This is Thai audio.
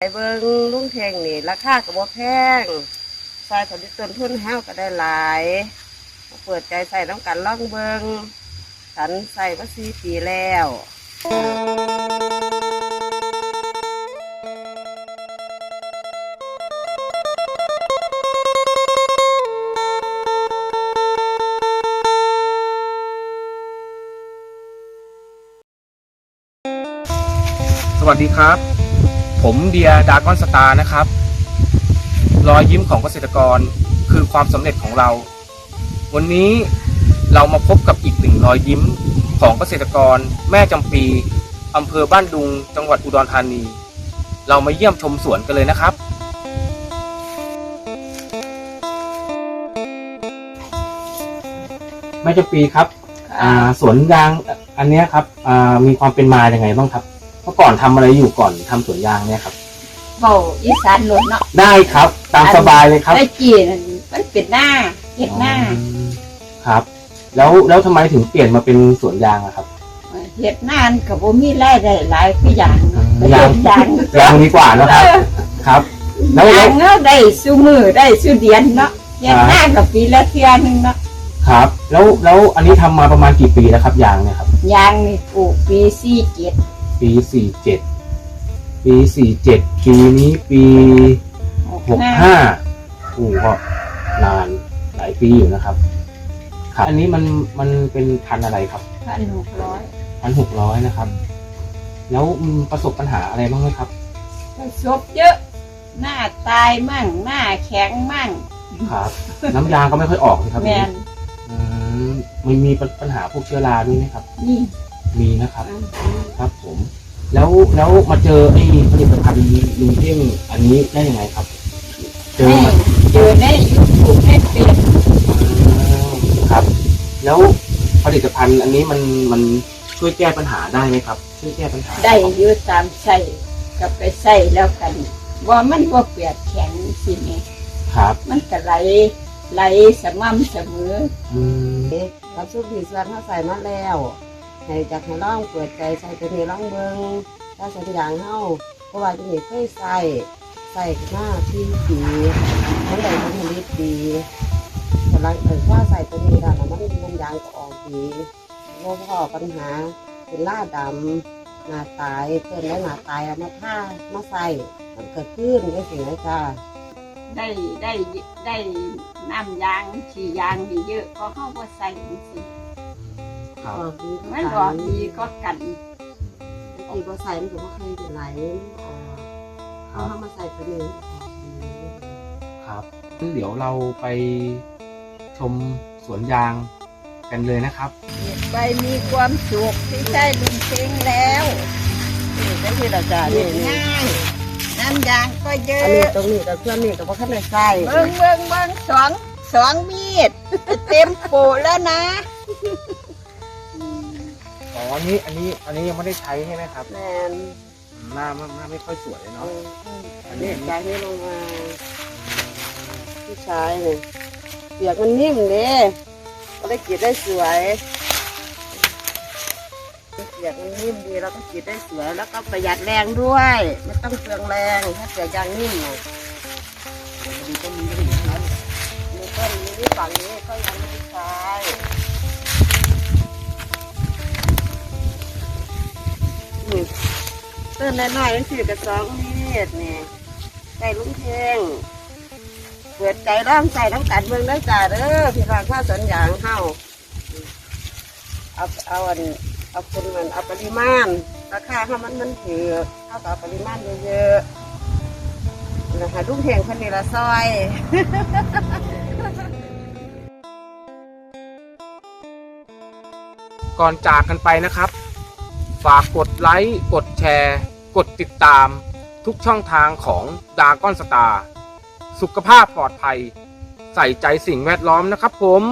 ไปเบิงลุงเทงนี่ราคาก็บ่แพงซอยผลิตต้นทุนแห้วก็ได้หลายเปิดใจใส่น้ำกันล่องเบิงฉันใส่มาสี่ปีแล้วสวัสดีครับ ผมเดียดากอนสตาร์นะครับ รอยยิ้มของเกษตรกรคือความสำเร็จของเรา วันนี้เรามาพบกับอีกหนึ่งรอยยิ้มของเกษตรกร แม่จำปีอำเภอบ้านดุง จังหวัดอุดรธานี เรามาเยี่ยมชมสวนกันเลยนะครับ แม่จำปีครับอ่าสวนยางอันเนี้ยครับอ่ามีความเป็นมาอย่างไงบ้างครับ มื่อก่อนทำอะไรอยู่ก่อนทำสวนยางเนี่ยครับ เบาอีสานหลดเนาะได้ครับตามสบายเลยครับไอ้จีนั่นมันเป็นหน้าเห็ดหน้าอืมครับ แล้วแล้วทำไมถึงเปลี่ยนมาเป็นสวนยางอะครับ เห็ดหน้ามันกับบ่มีรายได้หลายคืออย่างเนาะยางยาง ยางดีกว่านะครับครับ แล้วแล้ยาว งเนาะได้สู้มือได้สู้เดือนเนาะเห็ดหน้ากับปีละเทื่อนึงเนาะครับ แล้วแล้วอันนี้ทำมาประมาณกี่ปีแล้วครับยางเนี่ยครับ ยางนี่ปลูกปีสี่เจ็ด ปีสี่เจ็ดปีสี่เจ็ดปีนี้ปีหกหกห้าห้าโอ้ก็นานหลายปีอยู่นะครับ ครับ อันนี้มันมันเป็นพันธุ์อะไรครับพันหกร้อยพันหกร้อยนะครับ แล้วมีประสบปัญหาอะไรบ้างไหมครับศพเยอะ หน้าตายมั่ง หน้าแข็งมั่ง ครับ น้ำยางก็ไม่ค่อยออกนะครับแมนอืมมันมีปัญหาพวกเชื้อราด้วยไหมครับนี่ มีนะครับอืมครับผม แล้วแล้วมาเจอไอ้ผลิตภัณฑ์ลุงเท่งอันนี้ได้ยังไงครับ เจอแม่มาเจอในยูทูบในเฟซครับ แล้วผลิตภัณฑ์อันนี้มันมันช่วยแก้ปัญหาได้ไหมครับ ช่วยแก้ปัญหา ได้อยืดตามใส่กับไปใส่แล้วกันว่ามันบ่เปียกแข็งสิแม่ครับ มันก็ไหลไหลสม่ำเสมออืมเอ๊ะรับซุปผีส่วนเขาใส่มาแล้ว ให้จากให้ล่องเปิดใจใส่ตัวนี้ล่องเบิงถ้าสัญญางเฮาเพราะว่าตัวนี้เคยใส่ใส่หน้าที่ดีมันได้ผลผลิตดีแต่หลังเออว่าใส่ตัวนี้แล้วนมันมันยางก็ออกดีเพราะพ่อปัญหาเป็นล่าดำหน้าตายเกินแล้วหน้าตายเอามาผ้ามาใส่มันเกิดขึ้นได้สิ่งไรจ้าได้ได้ได้น้ำยางฉี่ยางนี่เยอะก็เข้าว่าใส่สิ ออกดีมันบอกดีก็กันอีกว่าใส่มันก็บ่เคยเป็นไรอ่าคเอารับเข้ามาใส่ตัวนี้ออกดีครับงั้นเดี๋ยวเราไปชมสวนยางกันเลยนะครับไปมีความสุขที่ใช้ลุงเชงแล้วนี่ก็คือเราจะนี่นี่ง่ายน้ำยางก็เยอันนี้อะตรงนี้กับเครื่องนี้กับว่าขั้นในใส่เบิ้งเบิ้งเบิ้งสองสองมีดเต็มโปะแล้วนะ อ๋ออันนี้อันนี้อันนี้ยังไม่ได้ใช้ใช่ไหมครับ แมนหน้าหน้าไม่ค่อยสวยเลยเอาเนาะอันนี้จากนี้ลงมาที่ใช้เนี่ยเปียกมันนิ่มเลยก็ได้กรีดได้สวยเปียกมันนิ่มดีแล้วก็กรีดได้สวยแล้วก็ประหยัดแรงด้วยไม่ต้องเปลืองแรงถ้าเปียกยางนิ่มน่ะมีต้นนี้ด้วยนะมีต้นนี้ที่ฝั่งนี้ก็ยังไม่ได้ใช้ ต้นน้อยๆมันถือกระสองเมตรนี่ใส่ลุงเทงเปิดใจร่องใส่น้ำกัดเมืองได้จ่าเด้อพี่น้องข้าวสวนยางเฮาเอาเอาอันเอาคนมันเอาปริมาณราคาเฮามันมันถือเท่ากับเอปริมาณเยอะๆนะคะลุงเทงคนนี้ละซอยก่อนจากกันไปนะครับ ฝากกดไลค์ กดแชร์ กดติดตาม ทุกช่องทางของดาก้อนสตาร์สุขภาพปลอดภัย ใส่ใจสิ่งแวดล้อมนะครับผม